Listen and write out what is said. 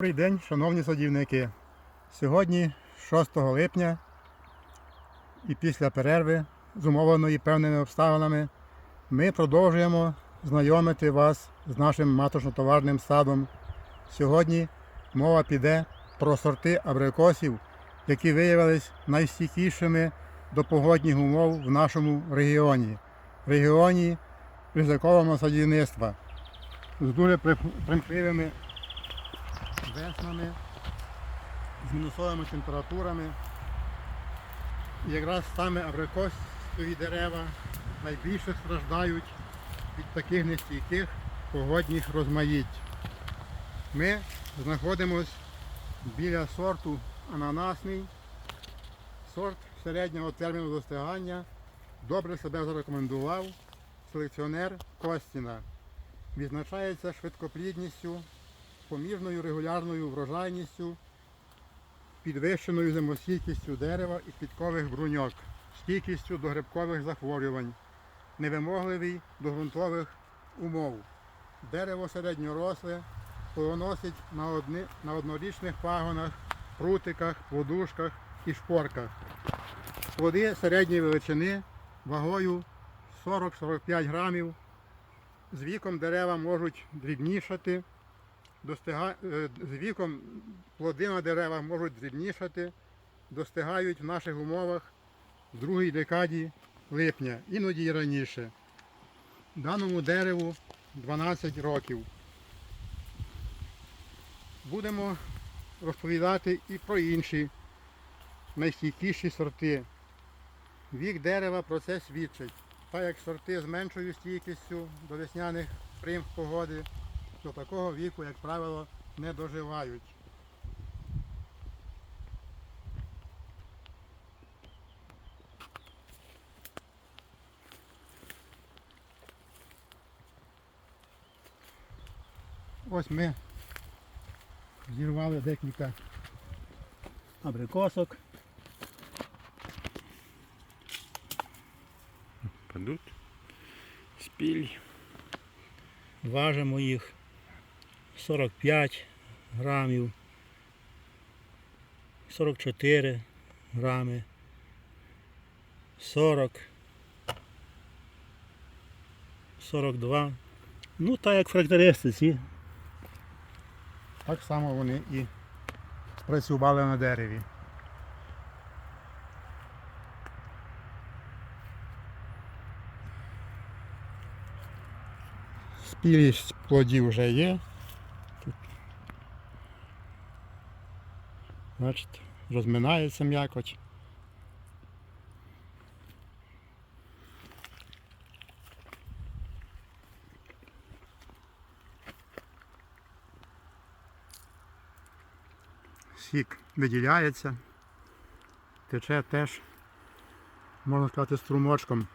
Добрий день, шановні садівники. Сьогодні 6 липня і після перерви, зумовленої певними обставинами, ми продовжуємо знайомити вас з нашим маточно-товарним садом. Сьогодні мова піде про сорти абрикосів, які виявились найстійкішими до погодних умов в нашому регіоні, регіоні ризикового садівництва з дуже примхливими веснами, з мінусовими температурами. Якраз саме абрикосові дерева найбільше страждають від таких нестійких погодних розмаїть. Ми знаходимось біля сорту ананасний. Сорт середнього терміну достигання добре себе зарекомендував селекціонер Костіна. Відзначається швидкоплідністю, помірною регулярною врожайністю, підвищеною зимостійкістю дерева і квіткових бруньок, стійкістю до грибкових захворювань, невимогливий до ґрунтових умов. Дерево середньоросле плодоносить на, одни, на однорічних пагонах, прутиках, плодушках і шпорках. Плоди середньої величини вагою 40-45 грамів. З віком дерева можуть дрібнішати, достига... е, з віком плоди на деревах можуть дрібнішати, достигають в наших умовах в другій декаді липня, іноді і раніше. Даному дереву 12 років. Будемо розповідати і про інші найстійкіші сорти. Вік дерева про це свідчить. Так як сорти з меншою стійкістю до весняних примх погоди, до такого віку, як правило, не доживають. Ось ми зірвали декілька абрикосок. Падуть. Спіль. Важимо їх 45 грамів, 44 грами, 40, 42. Ну, так як характеристиці. Так само вони і працювали на дереві. Спілість плодів вже є. Бачите, розминається м'якоть. Сік виділяється, тече теж, можна сказати, струмочком.